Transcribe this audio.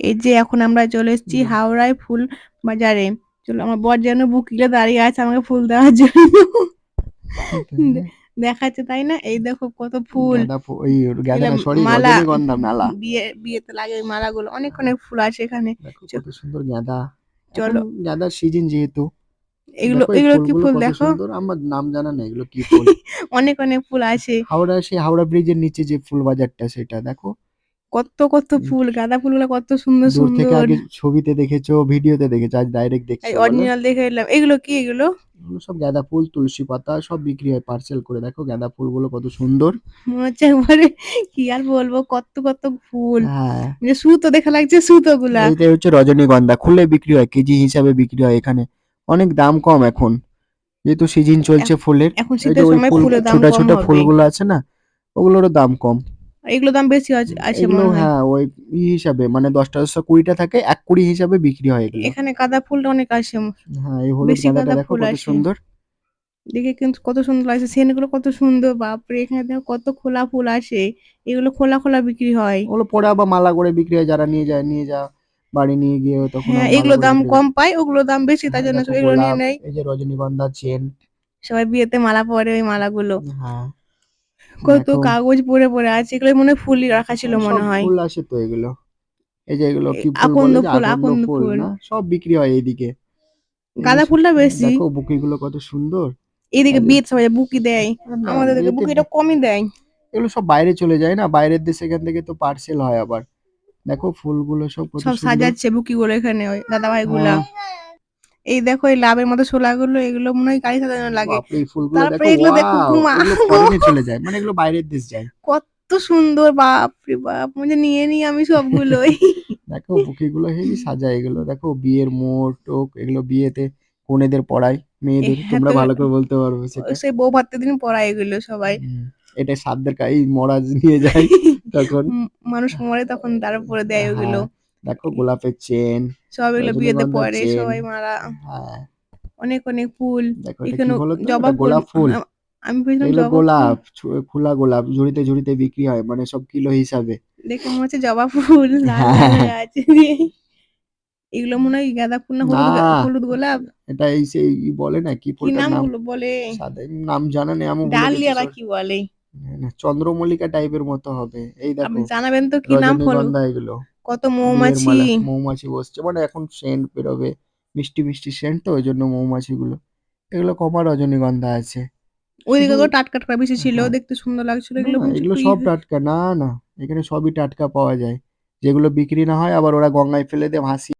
এই যে এখন আমরা চলে এসেছি হাওড়ায় ফুল বাজারে। চলো আমার বর যেন বুকিলে দাঁড়িয়ে আছে আমাকে ফুল দেওয়ার জন্য। দেখাচ্ছে তাই না? এই দেখো কত ফুল। মালা। বিয়ে বিয়েতে লাগে ওই মালাগুলো। অনেক অনেক ফুল আছে এখানে। কত সুন্দর গাঁদা। চলো। গাঁদার সিজন যেহেতু। এগুলো এগুলো কি ফুল দেখো। আমার নাম জানা নেই এগুলো কি ফুল? অনেক অনেক ফুল আছে। হাওড়া সেই হাওড়া ব্রিজের নিচে যে ফুল বাজারটা সেটা দেখো। কত কত ফুল গাঁদা ফুলগুলো কত সুন্দর দূর থেকে সুন্দর। আগে ছবিতে দেখেছ ভিডিওতে দেখেছ আজ ডাইরেক্ট দেখছ এই? অরিজিনাল দেখে এলাম। এগুলো কি এগুলো? এগুলো সব গাঁদা ফুল তুলসী পাতা সব বিক্রি হয় পার্সেল করে। দেখো গাঁদা ফুলগুলো কত সুন্দর। মনে হচ্ছে একবারে কি আর বলব কত কত ফুল। হ্যাঁ। যে সুতো দেখা লাগছে সুতো গুলা এইটাই হচ্ছে রজনীগন্ধা খুলে বিক্রি হয় কেজি হিসাবে বিক্রি হয় এখানে। অনেক দাম কম এখন। যেহেতু সিজন চলছে ফুলের এখন শীতের সময় ফুল ফুলের দাম ছোট ছোট ফুলগুলো আছে না ওগুলোরও দাম কম। এগুলো দাম বেশি আছে- এগুলো মনে হয়। হ্যাঁ ওই ই হিসাবে মানে দশটা দশটা কুড়িটা থাকে এক কুড়ি হিসাবে বিক্রি হয় এগুলো। এখানে গাঁদা ফুলটা অনেক আছে হ্যাঁ এই হলুদ গাঁদাটা দেখো কত সুন্দর। দেখে কিন্তু কত সুন্দর লাগছে সেনগুলো কত সুন্দর বাপরে এখানে দেখো কত খোলা ফুল আসে। এগুলো খোলা খোলা বিক্রি হয়। ওগুলো পরে আবার মালা করে বিক্রি হয় যারা নিয়ে যায় নিয়ে যা বাড়ি নিয়ে গিয়ে তখন হ্যাঁ এগুলো দাম কম পায় ওগুলো দাম বেশি। তার হ্যাঁ, জন্য এগুলো নিয়ে নেয়। এই যে রজনীগন্ধা চেন। সবাই বিয়েতে মালা পরে ওই মালাগুলো। হ্যাঁ। কত কাগজ পরে পরে আছে এগুলো মনে হয় ফুলই রাখা ছিল মনে হয়। ফুল আসে তো এগুলো। এই যে এগুলো কি ফুল আকন্দ বলে ফুল, আকন্দ ফুল ফুল। না? সব বিক্রি হয় এইদিকে। গাঁদা ফুলটা বেশি। দেখো বুকিগুলো কত সুন্দর। এইদিকে আর- বিয়ে সবাই বুকি দেয়। আমাদের দিকে বিয়েতে বুকিটা কমই দেয়। এগুলো সব বাইরে চলে যায় না? বাইরের দেশে এখান থেকে তো পার্সেল হয় আবার। দেখো ফুলগুলো সব সব সাজাচ্ছে বুকি গুলো এখানে ওই দাদা ভাই গুলা হ্যাঁ। এই দেখো এই লাভের মতো শোলা গুলো এগুলো মনে হয় গাড়ি সাজানো লাগে। বাপরে এই ফুলগুলো দেখো তারপরে এগুলো দেখো। এগুলো ফরেনে চলে যায় মানে এগুলো বাইরের দেশ যায়। কত সুন্দর বাপরে বাপ মানে নিয়ে নিই আমি সবগুলোই। দেখো বুকিগুলো হেভি সাজায় এগুলো। দেখো বিয়ের মোড় টোক এগুলো বিয়েতে কনেদের পড়ায় মেয়েদের হ্যাঁ, তোমরা তো- ভালো করে বলতে পারবে সেটা। সেই বউ ভাতের দিন পড়ায় এগুলো সবাই। হুম, এটা সাতদের কাজ মরাজ নিয়ে যায় তখন। উম, মানুষ মরে তখন তারপরে দেয় ওগুলো। হ্যাঁ, দেখো গোলাপের চেন সব এগুলো বিয়েতে পরে সবাই মারা। হ্যাঁ। অনেক অনেক ফুল। দেখো এখানে জবা গোলাপ ফুল। আমি বুঝলাম এগুলো গোলাপ খোলা গোলাপ ঝুড়িতে ঝুড়িতে বিক্রি হয় মানে সব কিলো হিসাবে। দেখে মনে হচ্ছে জবা ফুল লাল হ্যাঁ। আছে এগুলো মনে হয় গাঁদা ফুল না হলুদ গোলাপ? এটা এই সেই বলে না কি ফুলটার নাম বলে? নাম জানা নেই আমি sorry। কি বলে? চন্দ্রমল্লিকা টাইপের মতো হবে। এই দেখো জানাবেন তো কি নাম হলো? রজনীগন্ধা এগুলো। কত মৌমাছি। মৌমাছি বসছে। মানে এখন সেন্ট বেরোবে মিষ্টি মিষ্টি সেন্ট তো ওই জন্য মৌমাছি গুলো এগুলো কমা রজনীগন্ধা আছে। ওইদিকে দিকে তো টাটকা টাটকা বেশি ছিল হ্যাঁ। দেখতে সুন্দর লাগছিল এগুলো এগুলো সব টাটকা না না। এখানে সবই টাটকা পাওয়া যায়। যেগুলো বিক্রি না হয় আবার ওরা গঙ্গায় ফেলে দিয়ে ভাসিয়ে